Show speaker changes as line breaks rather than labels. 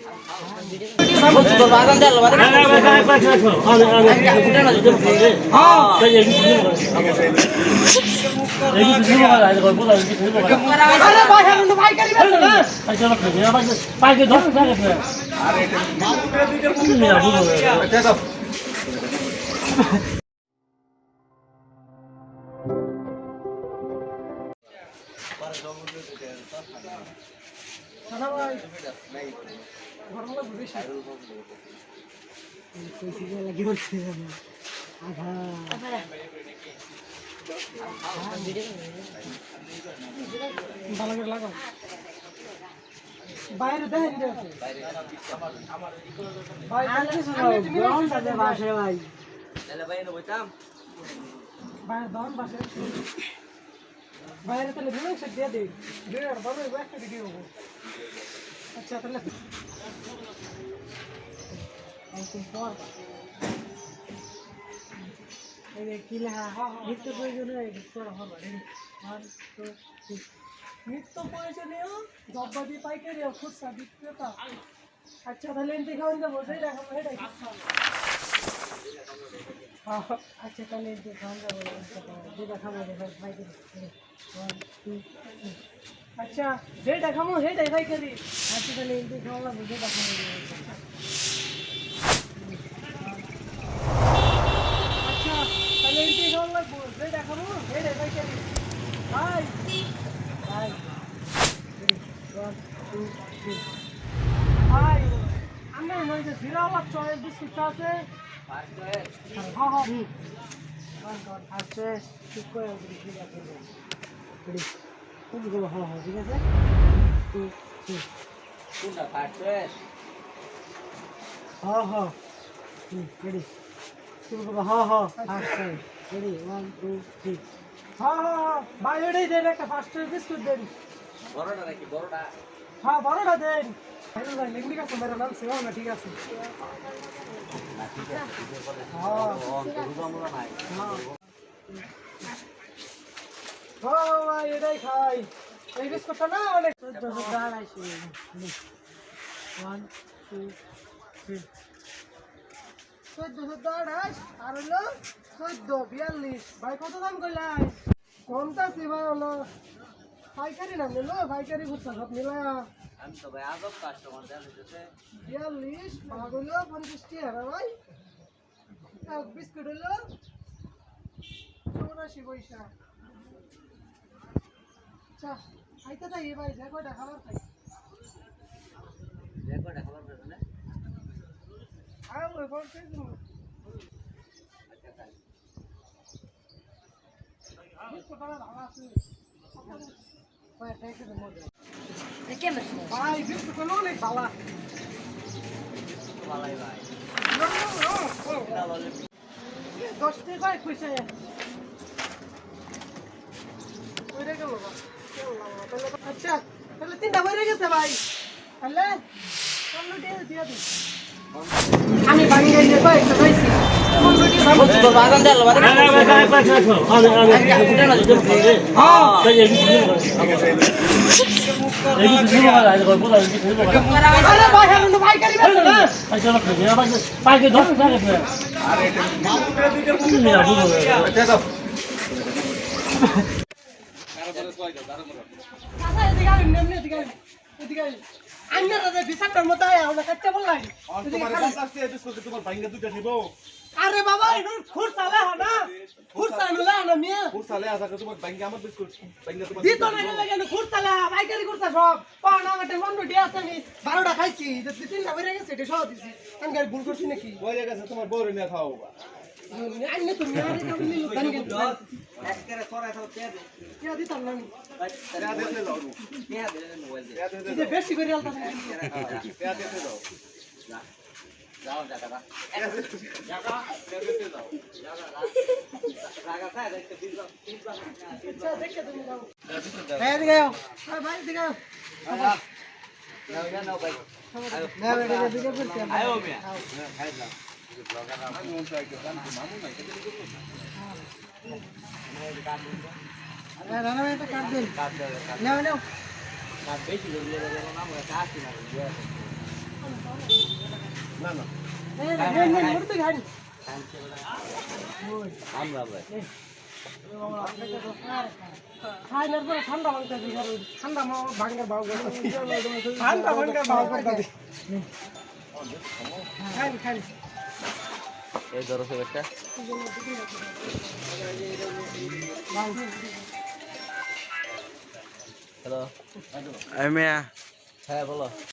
Para ভালো করে লাগাও বাইরে দেখেন যে ভাই আছে। বাসে ভাই বাইরে দাম বাসে বাইরে তাহলে ভিডিও সেট দিয়ে দে ভিডিও বড় একটা ভিডিও হব আচ্ছা তাহলে নিত্য প্রয়োজনীয় নিত্য প্রয়োজনীয় দ্রব্যাদি পাইকারি খুচরা বিক্রেতা। আচ্ছা তাহলে এনতে খাওয়ান যাব সেই দেখা এটাই আচ্ছা তাহলে এনতে খাওয়ান যাব যেটা টু থ্রি আচ্ছা যেটা খাব সেটাই পাইকারি আচ্ছা তাহলে এনতে খাওয়া লাগবে যেটা খাব আচ্ছা তাহলে এনতে খাওয়া লাগবো যেটা খাব সেটাই পাইকারি ভাই ভাই ওয়ান টু থ্রি ভাই আমি ওই যে জিরা আলাপ বিস্কুটটা আছে হ্যাঁ হ্যাঁ আচ্ছা ঠিক আছে রেডি হ্যাঁ হ্যাঁ হ্যাঁ হ্যাঁ রেডি তুমি বলো হ্যাঁ হ্যাঁ আচ্ছা রেডি ওয়ান টু থ্রি হ্যাঁ হ্যাঁ হ্যাঁ ভাই এটাই দেন একটা ফার্স্ট বিস্কুট দেন হ্যাঁ বড়টা দেন। ভাই ভাই লিখলি কাছে মেরা নাম সেবা না ঠিক আছে। হ্যাঁ। হ্যাঁ। ও ভাই এটাই খাই। এই বিস্কুটটা না অনেক চোদ্দশো ডাল আসে ওয়ান টু থ্রি। চোদ্দশো ডাল আর হলো চোদ্দ বিয়াল্লিশ। ভাই কত দাম করলাই কমতা সে ভাই হলো পাইকারি নাম নিলো পাইকারি ঘুরতা সব নিলা বিয়াল্লিশ ভাগ হলো পঞ্চাশ টাকা ভাই। এক বিস্কুট হলো চৌরাশি পয়সা। আচ্ছা খাইতে থাকি ভাই যে কয়টা খাবার খাই? আর ওই বলতে বিস্কুট ভালো আছে। ভাই ভাই বিস্কুট হলো অনেক দশ টাকা পয়সা তাহলে তিনটা বইরে গেছে ভাই তাহলে দিয়ে দিন আমি বাড়ি গেলে ভাই আমি আচ্ছা বিচারটার মতো আমরা কাটতে বললাই এদিকে খালি। আরে বাবা এটা খুর চালে হনা খুর চালে হনা মিয়া। দিত না গেলে কেন খুর চালে পাইকারি খুরসা সব। পাওনা কাটে পনেরো টি আছে আমি বারোটা খাইছি যে তিনটা বেড়ে গেছে এটা সহ দিছি। আমি গাড়ি ভুল করছি নাকি?
তোমার বউর নিয়ে খাও
না তুমি আরে তানি না আমি। এই যে বেশি করে হ্যাঁ হ্যাঁ না রানা ভাই একটা কাট দিন নাও নাও
না না
এই নে, নে, নে, মুড়ি তো খাই।
আমরা ভাই
খাই না পরে ঠান্ডা ভাঙার ভাও ঠান্ডা ভাঙার ভাও করতে খাই খাই
এই ধরো সব একটা হ্যালো
আমি
হ্যাঁ বলো।